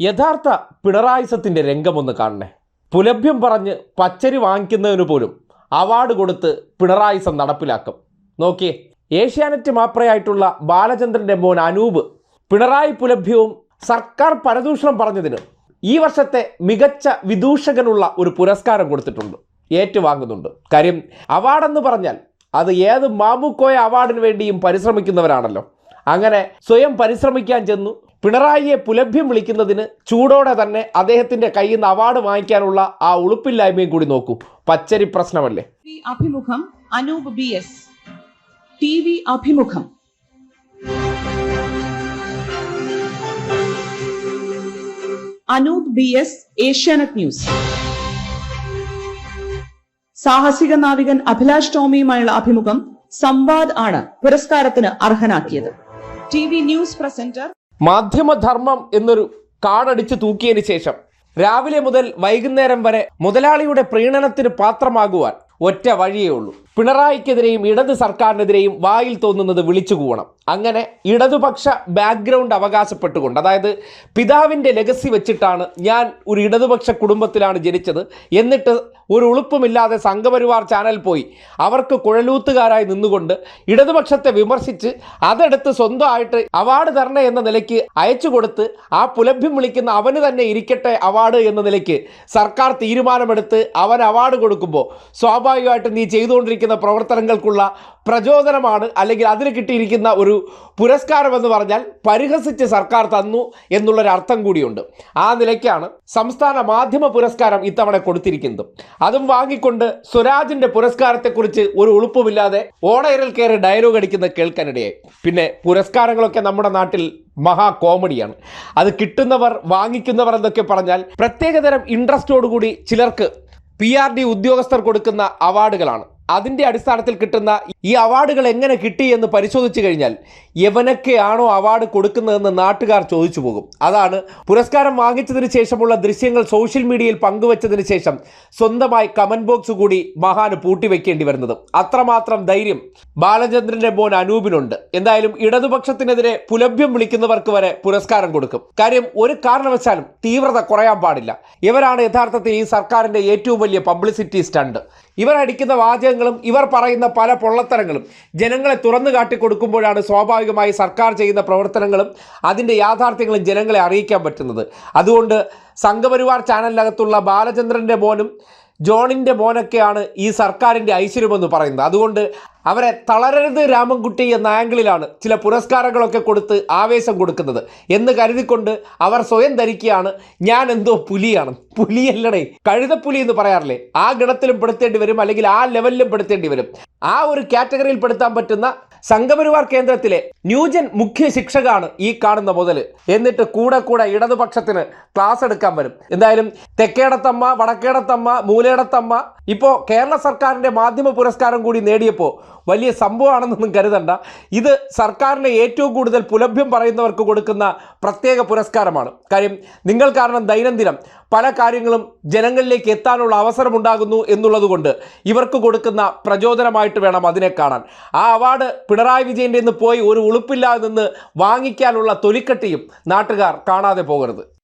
യഥാർത്ഥ പിണറായിസത്തിന്റെ രംഗമൊന്ന് കാണണേ. പുലഭ്യം പറഞ്ഞ് പച്ചരി വാങ്ങിക്കുന്നതിന് പോലും അവാർഡ് കൊടുത്ത് പിണറായിസം നടപ്പിലാക്കും. നോക്കിയേ ഏഷ്യാനെറ്റ് മാപ്രയായിട്ടുള്ള ബാലചന്ദ്രന്റെ മോൻ അനൂപ് പിണറായി പുലഭ്യവും സർക്കാർ പരദൂഷണം പറഞ്ഞതിന് ഈ വർഷത്തെ മികച്ച വിദൂഷകനുള്ള ഒരു പുരസ്കാരം കൊടുത്തിട്ടുണ്ട് ഏറ്റുവാങ്ങുന്നുണ്ട്. കാര്യം അവാർഡെന്ന് പറഞ്ഞാൽ അത് ഏത് മാമുക്കോയ അവാർഡിന് വേണ്ടിയും പരിശ്രമിക്കുന്നവരാണല്ലോ. അങ്ങനെ സ്വയം പരിശ്രമിക്കാൻ ചെന്നു പിണറായിയെ പുലഭ്യം വിളിക്കുന്നതിന് ചൂടോടെ തന്നെ അദ്ദേഹത്തിന്റെ കയ്യിൽ നിന്ന് അവാർഡ് വാങ്ങിക്കാനുള്ള ആ ഉളുപ്പില്ലായ്മയും കൂടി നോക്കൂ. പച്ചരി പ്രശ്നമല്ലേ? അഭിമുഖം Anoop B S. T V അഭിമുഖം. Anoop B S Asianet news. സാഹസിക നാവികൻ അഭിലാഷ് ടോമിയുമായുള്ള അഭിമുഖം സംവാദ് ആണ് പുരസ്കാരത്തിന് അർഹനാക്കിയത്. ടി വി ന്യൂസ് പ്രസന്റർ മാധ്യമധർമ്മം എന്നൊരു കാടടിച്ചു തൂക്കിയതിന് ശേഷം രാവിലെ മുതൽ വൈകുന്നേരം വരെ മുതലാളിയുടെ പ്രീണനത്തിന് പാത്രമാകുവാൻ ഒറ്റ വഴിയേ ഉള്ളൂ. പിണറായിക്കെതിരെയും ഇടത് സർക്കാരിനെതിരെയും വായിൽ തോന്നുന്നത് വിളിച്ചു കൂവണം അങ്ങനെ ഇടതുപക്ഷ ബാക്ക്ഗ്രൗണ്ട് അവകാശപ്പെട്ടുകൊണ്ട് അതായത് പിതാവിന്റെ ലെഗസി വെച്ചിട്ടാണ് ഞാൻ ഒരു ഇടതുപക്ഷ കുടുംബത്തിലാണ് ജനിച്ചത് എന്നിട്ട് ഒരു ഉളുപ്പുമില്ലാതെ സംഘപരിവാർ ചാനൽ പോയി. അവർക്ക് കുഴലൂത്തുകാരായി നിന്നുകൊണ്ട് ഇടതുപക്ഷത്തെ വിമർശിച്ച് അതെടുത്ത് സ്വന്തമായിട്ട് അവാർഡ് തരണേ എന്ന നിലയ്ക്ക് അയച്ചു കൊടുത്ത് ആ പുലഭ്യം വിളിക്കുന്ന അവന് തന്നെ ഇരിക്കട്ടെ അവാർഡ് എന്ന നിലയ്ക്ക് സർക്കാർ തീരുമാനമെടുത്ത് അവൻ അവാർഡ് കൊടുക്കുമ്പോൾ സ്വാഭാവികമായിട്ടും നീ ചെയ്തുകൊണ്ടിരിക്കുന്ന പ്രവർത്തനങ്ങൾക്കുള്ള പ്രചോദനമാണ് അല്ലെങ്കിൽ അതിന് കിട്ടിയിരിക്കുന്ന ഒരു പുരസ്കാരം എന്ന് പറഞ്ഞാൽ പരിഹസിച്ച് സർക്കാർ തന്നു എന്നുള്ളൊരു അർത്ഥം കൂടിയുണ്ട്. ആ നിലയ്ക്കാണ് സംസ്ഥാന മാധ്യമ പുരസ്കാരം ഇത്തവണ കൊടുത്തിരിക്കുന്നത്. അതും വാങ്ങിക്കൊണ്ട് സ്വരാജിന്റെ പുരസ്കാരത്തെക്കുറിച്ച് ഒരു ഉളുപ്പുമില്ലാതെ ഓടയിരൽ കയറി ഡയലോഗ് അടിക്കുന്ന കേൾക്കാനിടയായി. പിന്നെ പുരസ്കാരങ്ങളൊക്കെ നമ്മുടെ നാട്ടിൽ മഹാ കോമഡിയാണ്. അത് കിട്ടുന്നവർ വാങ്ങിക്കുന്നവർ എന്നൊക്കെ പറഞ്ഞാൽ പ്രത്യേകതരം ഇൻട്രസ്റ്റോടുകൂടി ചിലർക്ക് പി ആർ ഡി ഉദ്യോഗസ്ഥർ കൊടുക്കുന്ന അവാർഡുകളാണ് അതിന്റെ അടിസ്ഥാനത്തിൽ കിട്ടുന്ന ഈ അവാർഡുകൾ എങ്ങനെ കിട്ടി എന്ന് പരിശോധിച്ചു കഴിഞ്ഞാൽ എവനൊക്കെയാണോ അവാർഡ് കൊടുക്കുന്നതെന്ന് നാട്ടുകാർ ചോദിച്ചു പോകും. അതാണ് പുരസ്കാരം വാങ്ങിച്ചതിന് ശേഷമുള്ള ദൃശ്യങ്ങൾ സോഷ്യൽ മീഡിയയിൽ പങ്കുവച്ചതിന് ശേഷം സ്വന്തമായി കമന്റ് ബോക്സ് കൂടി മഹാന് പൂട്ടിവെക്കേണ്ടി വരുന്നത്. അത്രമാത്രം ധൈര്യം ബാലചന്ദ്രന്റെ മോൻ അനൂപിനുണ്ട്. എന്തായാലും ഇടതുപക്ഷത്തിനെതിരെ പുലഭ്യം വിളിക്കുന്നവർക്ക് വരെ പുരസ്കാരം കൊടുക്കും. കാര്യം ഒരു കാരണവശാലും തീവ്രത കുറയാൻ പാടില്ല. ഇവരാണ് യഥാർത്ഥത്തിൽ ഈ സർക്കാരിന്റെ ഏറ്റവും വലിയ പബ്ലിസിറ്റി സ്റ്റണ്ട്. ഇവർ അടിക്കുന്ന വാചകങ്ങളും ഇവർ പറയുന്ന പല പൊള്ളത്തരങ്ങളും ജനങ്ങളെ തുറന്നു കാട്ടിക്കൊടുക്കുമ്പോഴാണ് സ്വാഭാവികമായി സർക്കാർ ചെയ്യുന്ന പ്രവർത്തനങ്ങളും അതിന്റെ യാഥാർത്ഥ്യങ്ങളും ജനങ്ങളെ അറിയിക്കാൻ പറ്റുന്നത്. അതുകൊണ്ട് സംഘപരിവാർ ചാനലിനകത്തുള്ള ബാലചന്ദ്രന്റെ മോനും ജോണിന്റെ മോനൊക്കെയാണ് ഈ സർക്കാരിന്റെ ഐശ്വര്യമെന്ന് പറയുന്നത്. അതുകൊണ്ട് അവരെ തളരരുത് രാമൻകുട്ടി എന്ന ആംഗിളിലാണ് ചില പുരസ്കാരങ്ങളൊക്കെ കൊടുത്ത് ആവേശം കൊടുക്കുന്നത്. എന്ന് കരുതിക്കൊണ്ട് അവർ സ്വയം ധരിക്കുകയാണ്. ഞാൻ എന്തോ പുലിയാണ്. പുലിയല്ലടേ. കഴുതപ്പുലി എന്ന് പറയാറില്ലേ? ആ ഗണത്തിലും പെടുത്തേണ്ടി വരും അല്ലെങ്കിൽ ആ ലെവലിലും പെടുത്തേണ്ടി വരും. ആ ഒരു കാറ്റഗറിയിൽ പെടുത്താൻ പറ്റുന്ന സംഘപരിവാർ കേന്ദ്രത്തിലെ ന്യൂജൻ മുഖ്യ ശിക്ഷകാണ് ഈ കാണുന്ന മുതൽ എന്നിട്ട് കൂടെ കൂടെ ഇടതുപക്ഷത്തിന് ക്ലാസ് എടുക്കാൻ വരും. എന്തായാലും തെക്കേടത്തമ്മ വടക്കേടത്തമ്മ മൂലേടത്തമ്മ ഇപ്പോൾ കേരള സർക്കാരിന്റെ മാധ്യമ പുരസ്കാരം കൂടി നേടിയപ്പോൾ വലിയ സംഭവമാണെന്നൊന്നും കരുതണ്ട. ഇത് സർക്കാരിനെ ഏറ്റവും കൂടുതൽ പുലഭ്യം പറയുന്നവർക്ക് കൊടുക്കുന്ന പ്രത്യേക പുരസ്കാരമാണ്. കാര്യം നിങ്ങൾ കാരണം ദൈനംദിനം പല കാര്യങ്ങളും ജനങ്ങളിലേക്ക് എത്താനുള്ള അവസരമുണ്ടാകുന്നു എന്നുള്ളതുകൊണ്ട് ഇവർക്ക് കൊടുക്കുന്ന പ്രചോദനമായിട്ട് വേണം അതിനെ കാണാൻ. ആ അവാർഡ് പിണറായി വിജയന്റെ നിന്ന് പോയി ഒരു ഉളുപ്പില്ലാതെ നിന്ന് വാങ്ങിക്കാനുള്ള തൊലിക്കട്ടിയും നാട്ടുകാർ കാണാതെ പോകരുത്.